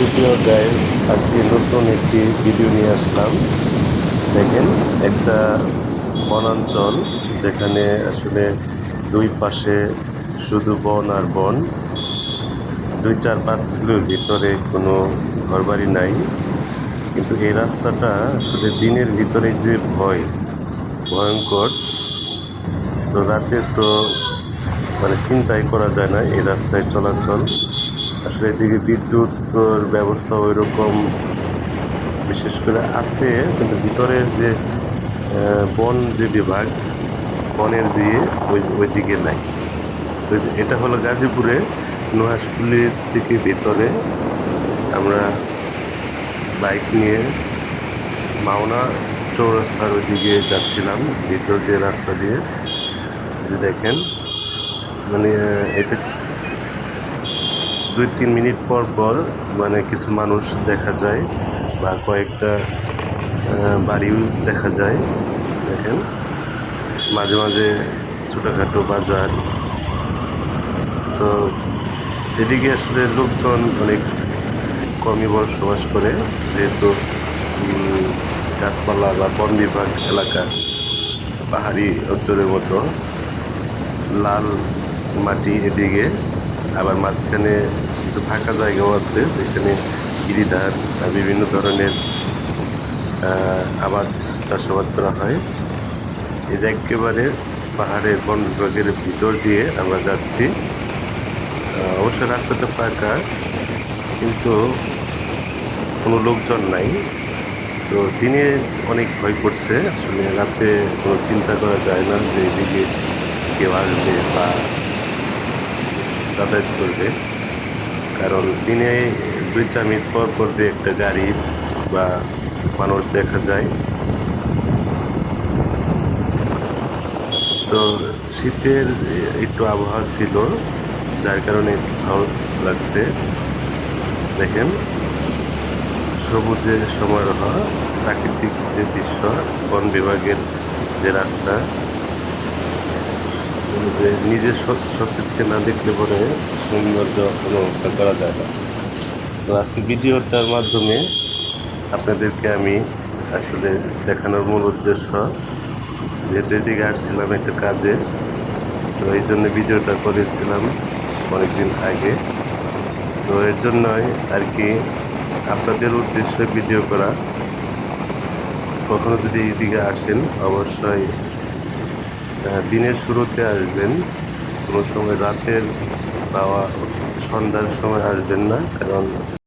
সুপ্রিয় গাইস আজকে নতুন একটি ভিডিও নিয়ে আসলাম। দেখেন, একটা বনাঞ্চল যেখানে আসলে দুই পাশে শুধু বন আর বন, দুই চার পাঁচ কিলোর ভিতরে কোনো ঘরবাড়ি নাই। কিন্তু এই রাস্তাটা আসলে দিনের ভিতরে যে ভয়, ভয়ঙ্কর, তো রাতে তো মানে চিন্তাই করা যায় না এই রাস্তায় চলাচল। আসলে এদিকে বিদ্যুৎ ব্যবস্থা ওই রকম বিশেষ করে আছে, কিন্তু ভিতরের যে বন যে বিভাগ, বনের যে ওই ওই দিকে নাই। তো এটা হলো গাজীপুরে নুহাসপুলির থেকে ভিতরে আমরা বাইক নিয়ে মাওনা চৌরাস্তার ওইদিকে যাচ্ছিলাম, ভিতর দিয়ে রাস্তা দিয়ে। দেখেন মানে এটা দুই তিন মিনিট পর পর মানে কিছু মানুষ দেখা যায় বা কয়েকটা বাড়িও দেখা যায়, দেখেন। মাঝে মাঝে ছোটোখাটো বাজার। তো এদিকে আসলে লোকজন অনেক কমই বসবাস করে, যেহেতু গাছপালা বা বন বিভাগ এলাকা পাহাড়ি অঞ্চলের মতো। লাল মাটি এদিকে, আবার মাঝখানে কিছু ফাঁকা জায়গাও আছে যেখানে গিরিধান বা বিভিন্ন ধরনের আবাদ চাষাবাদ করা হয়। এই যে একেবারে পাহাড়ের বন বিভাগের ভিতর দিয়ে আমরা যাচ্ছি। অবশ্য রাস্তাটা ফাঁকা, কিন্তু কোনো লোকজন নাই। তো দিনে অনেক ভয় করছে। আসলে রাতে কোনো চিন্তা করা যায় না যে এদিকে কেউ আসবে বা যাতায়াত করবে। কারণ দিনে দুই চার মিনিট পর পর দিয়ে একটা গাড়ি বা মানুষ দেখা যায়। তো শীতের একটু আবহাওয়া ছিল, যার কারণে ভালো লাগছে। দেখেন সবুজে সমারোহ, প্রাকৃতিক যে দৃশ্য, বন বিভাগের যে রাস্তা যে নিজের সচেতকে না দেখলে পরে সৌন্দর্য অনুভব করা যায় না। তো আজকে ভিডিওটার মাধ্যমে আপনাদেরকে আমি আসলে দেখানোর মূল উদ্দেশ্য, যেহেতু এদিকে আসছিলাম একটা কাজে, তো এই জন্য ভিডিওটা করেছিলাম অনেকদিন আগে। তো এর জন্যই আর কি আপনাদের উদ্দেশ্যে ভিডিও করা। কখনো যদি এদিকে আসেন, অবশ্যই দিনের শুরুতে আসবেন কোনো সময় রাতের বা সন্ধ্যার সময় আসবেন না কারণ